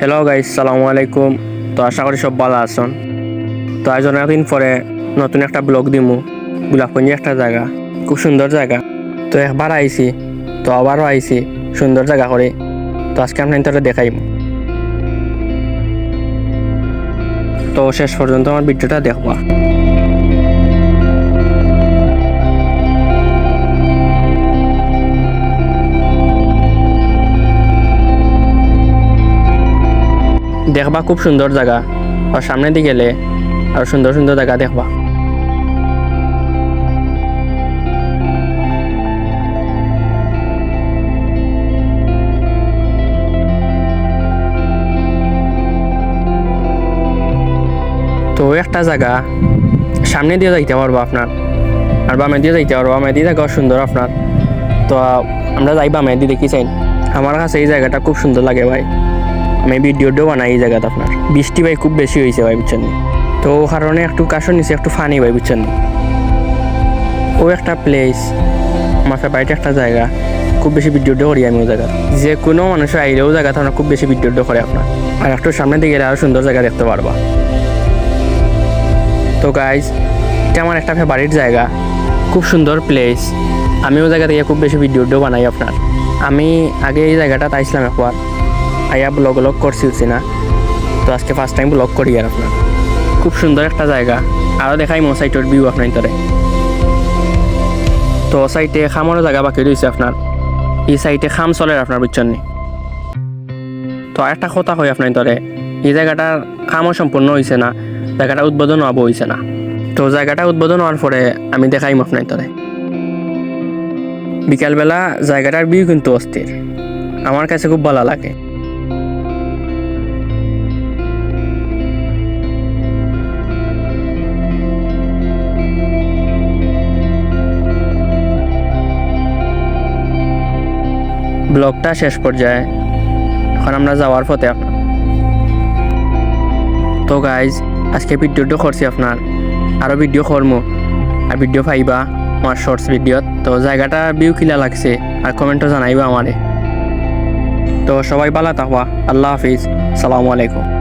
Hello guys সালামু আলাইকুম। তো আশা করি সব ভালো আছেন। তো আজ অনেকদিন পরে নতুন একটা ব্লগ দিমু। গোলাপগঞ্জে একটা জায়গা। খুব সুন্দর জায়গা। তো একবার আইছি। তো আবারও আইছি। সুন্দর জায়গা করে। তো আজকে আমি তোরা দেখাইম। তো শেষ পর্যন্ত আমার ভিডিওটা দেখবা। দেখবা খুব সুন্দর জায়গা আর সামনে দিকে গেলে আর সুন্দর সুন্দর জায়গা দেখবা। তো একটা জায়গা সামনে দিয়ে যাইতে পারব আপনার। আর বামে দিয়ে যাইতে পারব, বামে দিয়ে জায়গা সুন্দর আপনার। তো আমরা যাই বামে দিয়ে দেখি চাই? আমার কাছে এই জায়গাটা খুব সুন্দর লাগে ভাই। আমি ভিডিওটাও বানাই এই জায়গাতে আপনার। বৃষ্টি ভাই খুব বেশি হয়েছে ভাই, বুঝছেন? তো ও কারণে একটু কাশন নিচে একটু ফানি ভাই, বুঝছেন? ও একটা প্লেস আমার বাড়িতে একটা জায়গা, খুব বেশি ভিডিওটা করি আমি ও জায়গা যে কোনো মানুষ আইলেও জায়গাতে আমরা খুব বেশি ভিডিওটা করে আপনার। আর একটু সামনে দিকে আরও সুন্দর জায়গা দেখতে পারবা। তো গাইজ এটা আমার একটা ফেভারিট জায়গা, খুব সুন্দর প্লেস আমি আমিও জায়গা থেকে খুব বেশি ভিডিওটাও বানাই আপনার। আমি আগে এই জায়গাটা তাইছিলাম একবার। আইয়া ব্লগ ব্লগ করছি উঠছি না তো আজকে ফার্স্ট টাইম ব্লগ করি আর আপনার। খুব সুন্দর একটা জায়গা। আরও দেখাই মো সাইটের ভিউ আপনার তরে তো সাইটে খামারও জায়গা বাকি রয়েছে আপনার। এই সাইটে খাম চলে আপনার বুঝছেন তো আর একটা কথা হয় আপনার তরে এই জায়গাটার খামও সম্পূর্ণ হয়েছে না, জায়গাটা উদ্বোধন হব হয়েছে না। তো জায়গাটা উদ্বোধন হওয়ার পরে আমি দেখাইম আপনার তরে বিকালবেলা জায়গাটার ভিউ কিন্তু অস্থির। আমার কাছে খুব ভালো লাগে। ব্লগটা শেষ পর্যায়ে। এখন আমরা যাওয়ার পথে তো গাইজ আজকে ভিডিওটা করছি আপনার। আরও ভিডিও করব আর ভিডিও পাইবা আমার শর্টস ভিডিওত তো জায়গাটা ভিউ কিলা লাগছে, আর কমেন্টও জানাইবা আমারে। তো সবাই ভালো থাকবা। আল্লাহ হাফিজ। সালামু আলাইকুম।